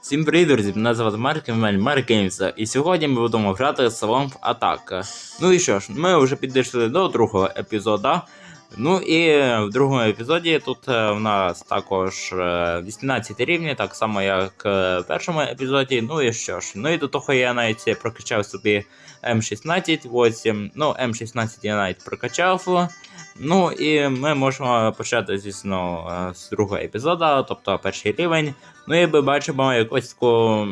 Всім привіт, друзі! Мене звати Марк Емель Марк Геймса, і сьогодні ми будемо грати Салон Атака. Ну і що ж, ми вже підійшли до другого епізоду. Ну і в другому епізоді тут е, в нас також е, 18 рівні, так само як е, в першому епізоді. Ну і що ж, ну і до того я навіть прокачав собі М16, ось, ем, ну М16 я навіть прокачав. Ну і ми можемо почати, звісно, е, з другого епізоду, тобто перший рівень. Ну і ми бачимо якусь таку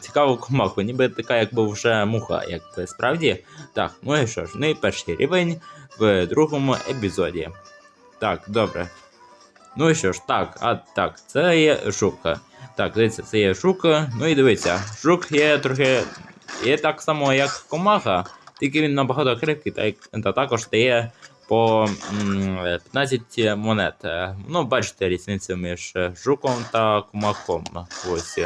цікаву комаху, ніби така, якби вже муха, якби справді. Так, ну і що ж, ну і перший рівень в другому епізоді. Так, добре. Ну і що ж, так, а так, це є жук. Так, дивіться, це є жук. Ну і дивіться, жук є трохи. Є так само, як комаха, тільки він набагато крепкий, та, та також дає по 15 монет. Е, Ну, бачите різницю між жуком та комахом. Ось.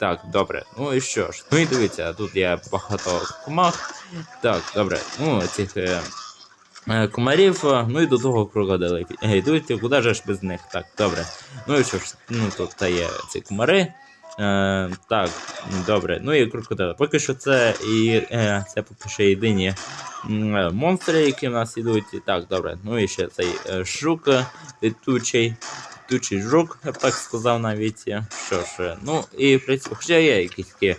Так, добре. Ну і що ж? Ну і дивіться, тут є багато комах. Так, добре. Ну, цих е, е, комарів, е, ну і до того крокодили йдуть, куди ж без них? Так, добре. Ну і що ж, ну тут є ці комари. Е, так, добре. Ну і крокодили. Поки що це і е, це поки що єдині е, монстри, які в нас ідуть. Так, добре. Ну і ще цей е, жук е, летучий. Летучий жук, я б так сказав навіть. Що ж, е, ну і в принципі, хоча є якісь такі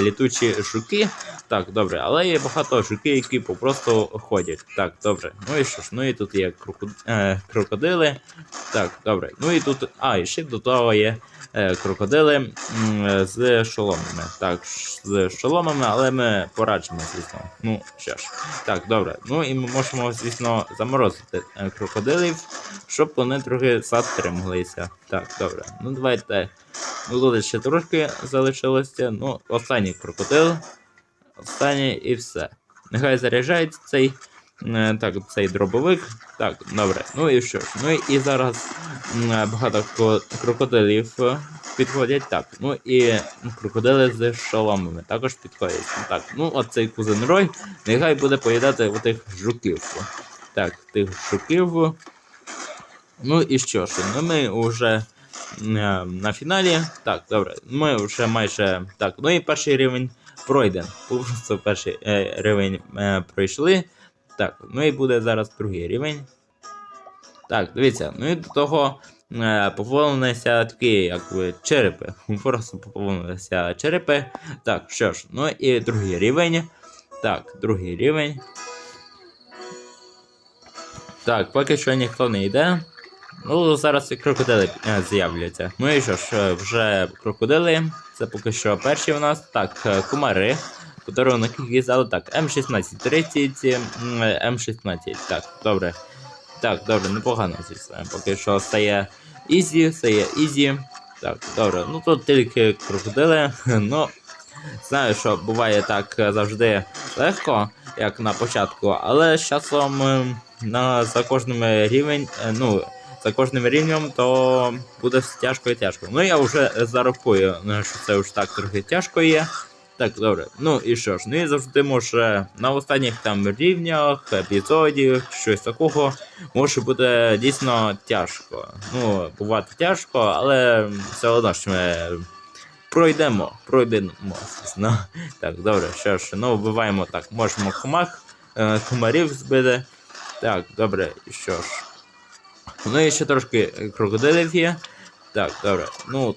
літучі жуки. Так, добре, але є багато жуків, які попросту ходять. Так, добре. Ну і що ж, ну і тут є е, крокодили. Так, добре. Ну і тут. А, і ще до того є е, крокодили з шоломами. Так, з шоломами, але ми пораджимо, звісно. Ну, що ж. Так, добре. Ну і ми можемо, звісно, заморозити е, крокодилів, щоб вони трохи затрималися. Так, добре. Ну давайте. Ну ще трошки залишилося. Ну, останній крокодил. Останній і все. Нехай заряджається цей. е, Так, цей дробовик. Так, добре. Ну і що ж? Ну і зараз багато крокодилів підходять. Так, ну і крокодили з шоломами також підходять. Так, ну оцей кузен Рой, нехай буде поїдати у тих жуків. Так, тих жуків. Ну і що ж, ну ми вже на фіналі. Так, добре, ми вже майже. Так, ну і перший рівень пройден. Просто перший е, рівень е, пройшли. Так, ну і буде зараз другий рівень. Так, дивіться, ну і до того е, поповнилися такі, якби черепи. Просто поповнилися черепи. Так, що ж, ну і другий рівень. Так, другий рівень. Так, поки що ніхто не йде. Ну, зараз і крокодили е, з'являться. Ну і що ж, вже крокодили. Це поки що перші у нас. Так, е, кумари. Подарунок взяли. Так, М16 30, м, е, М16. Так, добре. Так, добре, непогано звісно. Поки що стає Ізі, стає Ізі. Так, добре. Ну тут тільки крокодили. Ну, знаю, що буває так е, завжди легко, як на початку, але з часом е, на, за кожним рівень, ну, за кожним рівнем, то буде все тяжко і тяжко. Ну я вже зарахую, е, що це вже так трохи тяжко є. Так, добре. Ну і що ж, ну і завжди може на останніх там рівнях, епізодів, щось такого може бути дійсно тяжко. Ну, бувати тяжко, але все одно ж ми пройдемо, пройдемо, звісно. Так, добре, що ж, ну вбиваємо так, можемо комах, е, комарів збити. Так, добре, і що ж. Ну і ще трошки крокодилів є. Так, добре. Ну,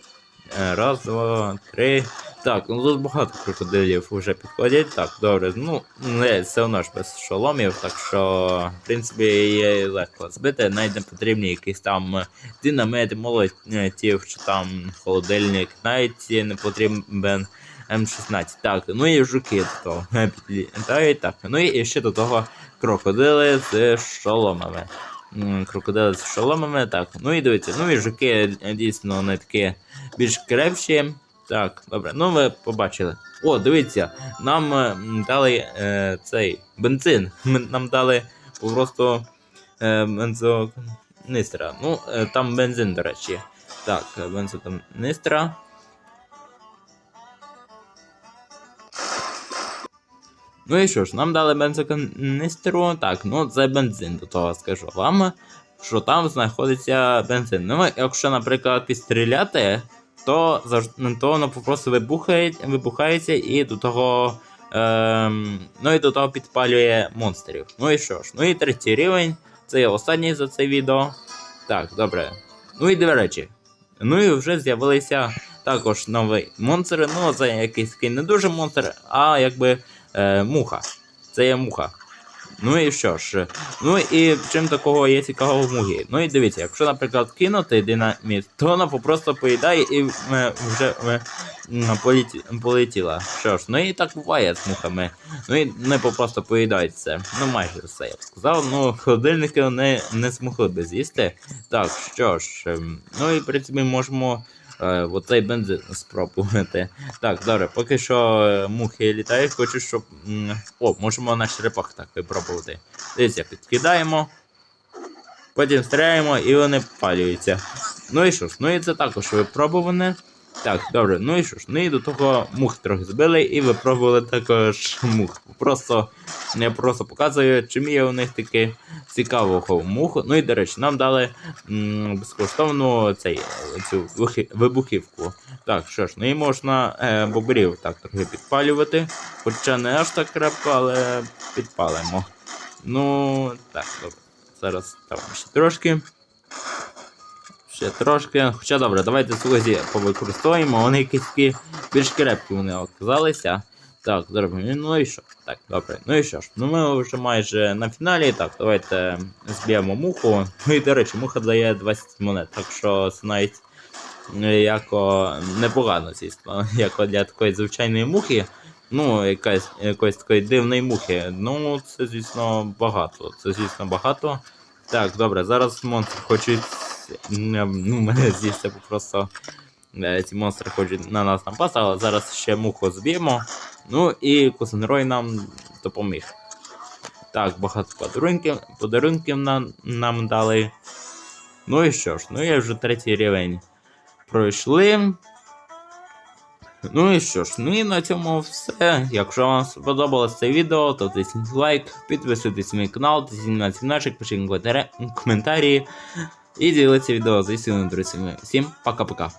е, раз, два, три. Так, ну тут багато крокодилів вже підходять. Так, добре. Ну, не, все одно ж без шоломів, так що, в принципі, є легко збити. Навіть не потрібні якісь там динамити, молотів, чи там холодильник, навіть не потрібен М16. Так, ну і жуки до того. Так, ну і ще до того крокодили з шоломами. М, Крокодили з шоломами, так. Ну і дивіться, ну і жуки е, дійсно вони такі більш крепші. Так, добре, ну ви побачили. О, дивіться, нам е, дали е, цей бензин. Нам дали просто е, бензоканистра. Ну, е, там бензин, до речі. Так, е, Ну і що ж, нам дали бензоканистру. Так, ну це бензин, до того скажу вам, що там знаходиться бензин. Ну, якщо, наприклад, підстріляти то, то воно просто вибухає, вибухається і до того. Ем, ну і до того підпалює монстрів. Ну і що ж, ну і третій рівень. Це є останній за це відео. Так, добре. Ну і до речі. Ну і вже з'явилися також нові монстри. Ну, це якийсь такий не дуже монстр, а якби е, муха. Це є муха. Ну і що ж, ну і чим такого є цікавого в мугі? Ну і дивіться, якщо, наприклад, кинути динаміт, то вона просто поїдає і е, вже е, м, полетіла. Що ж, ну і так буває з мухами. Ну і не просто поїдають все. Ну майже все, я б сказав. Ну, холодильники вони не змогли би з'їсти. Так, що ж, ем, ну і в принципі можемо. Е, оцей бензин спробувати. Так, добре, поки що е, мухи літають, хочу, щоб. О, можемо на черепах так випробувати. Дивіться, підкидаємо, потім стріляємо і вони палюються. Ну і що ж, ну і це також випробуване. Так, добре, ну і що ж, ну і до того мух трохи збили і випробували також мух. Просто я просто показую, чим є у них таке цікавого муху. Ну і до речі, нам дали безкоштовну цей, цю вибухівку. Так, що ж, ну і можна е, бобрів так трохи підпалювати. Хоча не аж так крепко, але підпалимо. Ну, так, добре. Зараз там ще трошки. Ще трошки. Хоча добре, давайте слузі повикористовуємо. Вони якісь такі більш крепкі вони оказалися. Так, добре, ну і що? Так, добре. Ну і що ж? Ну ми вже майже на фіналі. Так, давайте зб'ємо муху. Ну і до речі, муха дає 20 монет, так що це навіть е, яко непогано, звісно, як для такої звичайної мухи. Ну, якась, якоїсь такої дивної мухи. Ну, це, звісно, багато. Це, звісно, багато. Так, добре, зараз монстри хочуть. м, Ну, мене з'їсти просто. е, Ці монстри хочуть на нас напасти, але зараз ще муху зб'ємо. Ну і Кусенрой нам допоміг. Так, багато подарунків, подарунків нам, нам дали. Ну і що ж, ну і вже третій рівень пройшли. Ну і що ж, ну і на цьому все. Якщо вам сподобалось це відео, то тисніть лайк, підписуйтесь на мій канал, тисніть на дзвіночок, пишіть коментарі- і діліться відео з іншими друзями. Всім пока-пока.